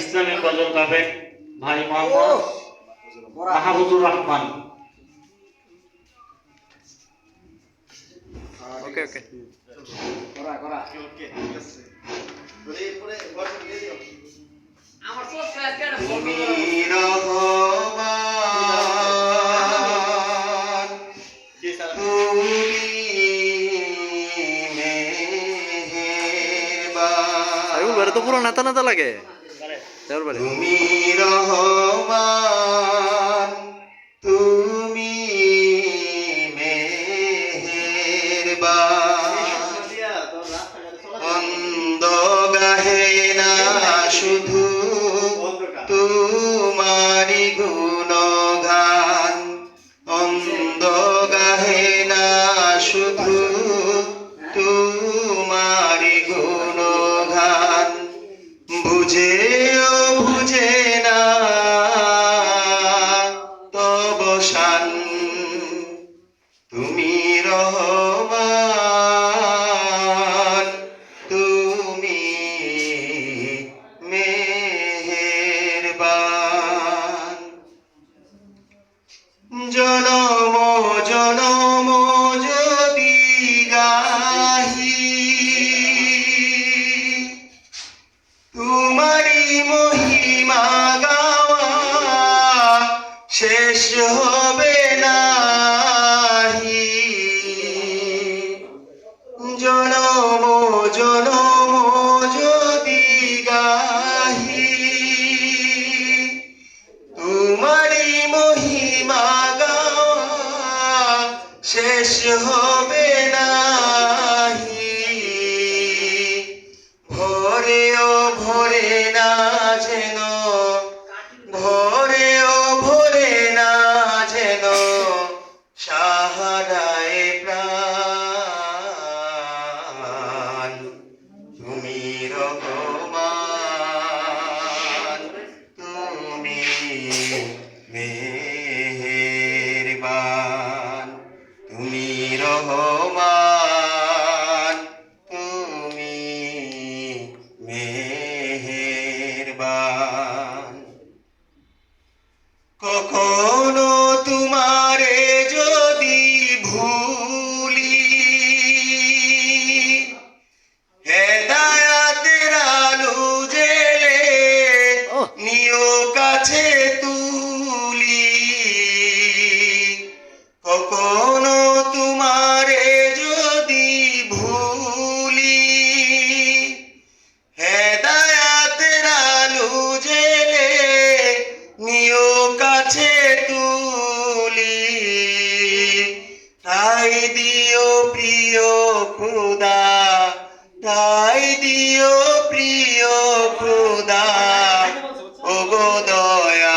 ইসলামী গজল গাবেন ভাই মোহাম্মদ মাহবুবুর রহমান। ওকে ওকে। আমার ফেলে কেন? তুমি রহমান উলবারে তো পুরো নেতা নেতা লাগে। তুমি রহমান তুমি তব শান তুমি রহমান তুমি মেহেরবান। জনম শেষ হবে নাহি। জনম জনম যদি গাহি তোমারি মহিমা গা শেষ হবে তুমি মেহেরবান কখনো তোমারে যদি ভুলি হেদায়াতের আলো জেলে। খুদা তাই দিও প্রিয় খুদা ওগো দয়াবান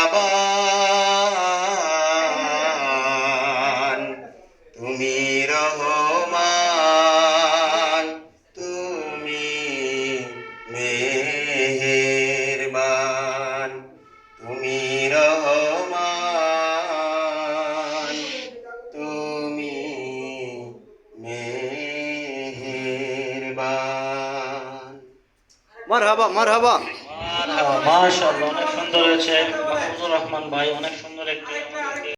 তুমি মারহাবা হাবা মার মাশাআল্লাহ অনেক সুন্দর হয়েছে। মাহমুদুর রহমান ভাই অনেক সুন্দর একটি